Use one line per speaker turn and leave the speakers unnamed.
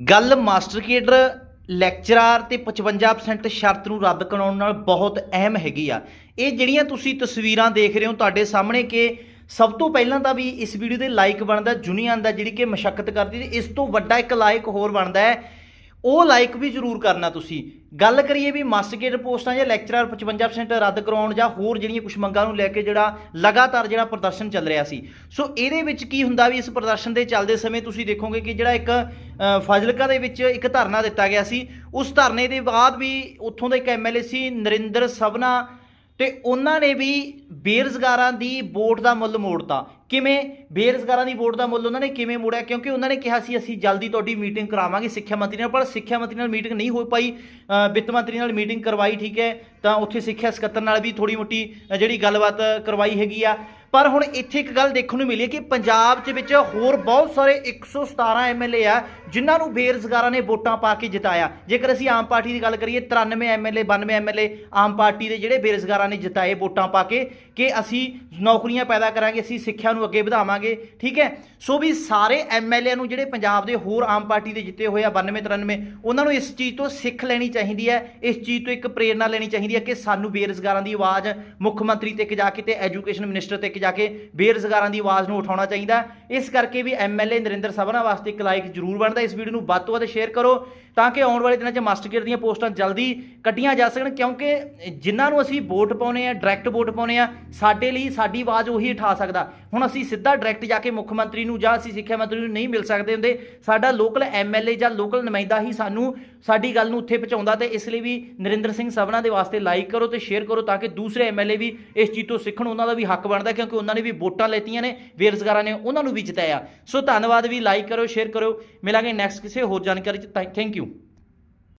ਗੱਲ master cadre, lecturer ਤੇ 55% ਸ਼ਰਤ ਨੂੰ ਰੱਦ ਕਰਾਉਣ ਨਾਲ ਬਹੁਤ ਅਹਿਮ ਹੈਗੀ ਆ। ਇਹ ਜਿਹੜੀਆਂ ਤੁਸੀਂ ਤਸਵੀਰਾਂ ਦੇਖ ਰਹੇ ਹੋ ਤੁਹਾਡੇ ਸਾਹਮਣੇ ਕਿ ਸਭ ਤੋਂ ਪਹਿਲਾਂ ਤਾਂ ਵੀ ਇਸ ਵੀਡੀਓ ਦੇ ਲਾਈਕ ਬਣਦਾ ਯੂਨੀਅਨ ਦਾ ਜਿਹੜੀ ਕਿ ਮਸ਼ੱਕਤ ਕਰਦੀ ਤੇ ਇਸ ਤੋਂ ਵੱਡਾ ਇੱਕ ਲਾਈਕ ਹੋਰ ਬਣਦਾ ਹੈ। ਉਹ ਲਾਈਕ ਵੀ ਜ਼ਰੂਰ ਕਰਨਾ ਤੁਸੀਂ। ਗੱਲ ਕਰੀਏ ਵੀ ਮਾਸਟਰ ਪੋਸਟਾਂ ਜਾਂ ਲੈਕਚਰਰ 55% ਰੱਦ ਕਰਾਉਣ ਜਾਂ ਹੋਰ ਜਿਹੜੀਆਂ ਕੁਝ ਮੰਗਾਂ ਨੂੰ ਲੈ ਕੇ ਜਿਹੜਾ ਲਗਾਤਾਰ ਜਿਹੜਾ ਪ੍ਰਦਰਸ਼ਨ ਚੱਲ ਰਿਹਾ ਸੀ। ਸੋ ਇਹਦੇ ਵਿੱਚ ਕੀ ਹੁੰਦਾ ਵੀ ਇਸ ਪ੍ਰਦਰਸ਼ਨ ਦੇ ਚੱਲਦੇ ਸਮੇਂ ਤੁਸੀਂ ਦੇਖੋਗੇ ਕਿ ਜਿਹੜਾ ਇੱਕ ਫਾਜ਼ਿਲਕਾ ਦੇ ਵਿੱਚ ਇੱਕ ਧਰਨਾ ਦਿੱਤਾ ਗਿਆ ਸੀ। ਉਸ ਧਰਨੇ ਦੇ ਬਾਅਦ ਵੀ ਉੱਥੋਂ ਦਾ ਇੱਕ ਐਮਐਲਏ ਸੀ ਨਰਿੰਦਰ ਸਭਨਾ ਤੇ ਉਹਨਾਂ ਨੇ ਵੀ ਬੇਰੁਜ਼ਗਾਰਾਂ ਦੀ ਵੋਟ ਦਾ ਮੁੱਲ ਮੋੜਤਾ। ਕਿਵੇਂ ਬੇਰੁਜ਼ਗਾਰਾਂ ਦੀ ਵੋਟ ਦਾ ਮੁੱਲ ਉਹਨਾਂ ਨੇ ਕਿਵੇਂ ਮੋੜਿਆ? ਕਿਉਂਕਿ ਉਹਨਾਂ ਨੇ ਕਿਹਾ ਸੀ, ਅਸੀਂ ਜਲਦੀ ਤੁਹਾਡੀ ਮੀਟਿੰਗ ਕਰਾਵਾਂਗੇ ਸਿੱਖਿਆ ਮੰਤਰੀ ਨਾਲ, ਪਰ ਸਿੱਖਿਆ ਮੰਤਰੀ ਨਾਲ ਮੀਟਿੰਗ ਨਹੀਂ ਹੋ ਪਾਈ। ਵਿੱਤ ਮੰਤਰੀ ਨਾਲ ਮੀਟਿੰਗ ਕਰਵਾਈ, ਠੀਕ ਹੈ। ਤਾਂ ਉੱਥੇ ਸਿੱਖਿਆ ਸਕੱਤਰ ਨਾਲ ਵੀ ਥੋੜੀ ਮੋਟੀ ਜਿਹੜੀ ਗੱਲਬਾਤ ਕਰਵਾਈ ਹੈਗੀ ਆ। ਪਰ ਹੁਣ ਇੱਥੇ ਇੱਕ ਗੱਲ ਦੇਖਣ ਨੂੰ ਮਿਲੀ ਕਿ ਪੰਜਾਬ ਦੇ ਵਿੱਚ ਹੋਰ ਬਹੁਤ ਸਾਰੇ 117 ਐਮਐਲਏ ਆ, ਜਿਨ੍ਹਾਂ ਨੂੰ ਬੇਰੁਜ਼ਗਾਰਾਂ ਨੇ ਵੋਟਾਂ ਪਾ ਕੇ ਜਿਤਾਇਆ। ਜੇਕਰ ਅਸੀਂ ਆਮ ਪਾਰਟੀ ਦੀ ਗੱਲ ਕਰੀਏ 93 ਐਮਐਲਏ 92 ਐਮਐਲਏ ਆਮ ਪਾਰਟੀ ਦੇ ਜਿਹੜੇ ਬੇਰੁਜ਼ਗਾਰਾਂ ਨੇ ਜਿਤਾਏ ਵੋਟਾਂ ਪਾ ਕੇ ਕਿ ਅਸੀਂ ਨੌਕਰੀਆਂ ਪੈਦਾ ਕਰਾਂਗੇ, ਅਸੀਂ ਸਿੱਖਿਆ ਨੂੰ ਅੱਗੇ ਵਧਾਵਾਂਗੇ, ਠੀਕ ਹੈ? ਸੋ ਵੀ ਸਾਰੇ ਐਮਐਲਏ ਨੂੰ ਜਿਹੜੇ ਪੰਜਾਬ ਦੇ ਹੋਰ ਆਮ ਪਾਰਟੀ ਦੇ ਜਿੱਤੇ ਹੋਏ ਆ 92 93 ਉਹਨਾਂ ਨੂੰ ਇਸ ਚੀਜ਼ ਤੋਂ ਸਿੱਖ ਲੈਣੀ ਚਾਹੀਦੀ ਹੈ, ਇਸ ਚੀਜ਼ ਤੋਂ ਇੱਕ ਪ੍ਰੇਰਣਾ ਲੈਣੀ ਚਾਹੀਦੀ ਹੈ ਕਿ ਸਾਨੂੰ ਬੇਰੁਜ਼ਗਾਰਾਂ ਦੀ ਆਵਾਜ਼ ਮੁੱਖ ਮੰਤਰੀ ਤੱਕ ਜਾ ਕੇ ਤੇ ਐਜੂਕੇਸ਼ਨ ਮਿਨਿਸਟਰ ਤੱਕ ਜਾ ਕੇ ਬੇਰੁਜ਼ਗਾਰਾਂ ਦੀ ਆਵਾਜ਼ ਨੂੰ ਉਠਾਉਣਾ ਚਾਹੀਦਾ ਇਸ ਕਰਕੇ ਵੀ ਐਮਐਲਏ ਨਰਿੰਦਰ ਸਭਨਾ ਵਾਸਤੇ ਇੱਕ ਲਾਈਕ ਜ਼ਰੂਰ ਬਣਦਾ ਇਸ ਵੀਡੀਓ ਨੂੰ ਵੱਧ ਤੋਂ ਵੱਧ ਸ਼ੇਅਰ ਕਰੋ ਤਾਂ ਕਿ ਆਉਣ ਵਾਲੇ ਦਿਨਾਂ 'ਚ ਮਾਸਟਰ ਕੇਡਰ ਦੀਆਂ ਪੋਸਟਾਂ ਜਲਦੀ ਕੱਢੀਆਂ ਜਾ ਸਕਣ, ਕਿਉਂਕਿ ਜਿਨ੍ਹਾਂ ਨੂੰ ਅਸੀਂ ਵੋਟ ਪਾਉਨੇ ਆ, ਡਾਇਰੈਕਟ ਵੋਟ ਪਾਉਨੇ ਆ, ਸਾਡੇ ਲਈ ਸਾਡੀ ਆਵਾਜ਼ ਉਹੀ ਉਠਾ ਸਕਦਾ। ਹੁਣ ਅਸੀਂ ਸਿੱਧਾ ਡਾਇਰੈਕਟ ਜਾ ਕੇ ਮੁੱਖ ਮੰਤਰੀ ਨੂੰ ਜਾਂ ਅਸੀਂ ਸਿੱਖਿਆ ਮੰਤਰੀ ਨੂੰ ਨਹੀਂ ਮਿਲ ਸਕਦੇ ਹੁੰਦੇ, ਸਾਡਾ ਲੋਕਲ ਐਮਐਲਏ ਜਾਂ ਲੋਕਲ ਨੁਮਾਇੰਦਾ ਹੀ ਸਾਨੂੰ ਸਾਡੀ ਗੱਲ ਨੂੰ ਉੱਥੇ ਪਹੁੰਚਾਉਂਦਾ ਤੇ ਇਸ ਲਈ ਵੀ ਨਰਿੰਦਰ ਸਿੰਘ ਸਭਨਾ ਦੇ ਵਾਸਤੇ ਲਾਈਕ ਕਰੋ ਤੇ ਸ਼ੇਅਰ ਕਰੋ ਤਾਂ ਕਿ ਦੂਸਰੇ ਐਮਐਲਏ ਵੀ ਇਸ ਚੀਜ਼ ਤੋਂ ਸਿੱਖਣ, ਉਹਨਾਂ ਦਾ ਵੀ ਹੱਕ ਬਣਦਾ ਕਿਉਂਕਿ ਉਹਨਾਂ ਨੇ ਵੀ ਵੋਟਾਂ ਲੈਤੀਆਂ ਨੇ, ਬੇਰੁਜ਼ਗਾਰਾਂ ਨੇ, ਉਹਨਾਂ ਨੂੰ ਵੀ ਜਿਤਾਇਆ। ਸੋ ਧੰਨਵਾਦ ਵੀ ਲਾਈਕ ਕਰੋ ਸ਼ੇਅਰ ਕਰੋ। ਮਿਲਾਂਗੇ ਨੈਕਸਟ ਕਿਸੇ ਹੋਰ ਜਾਣਕਾਰੀ ਚ। Thank you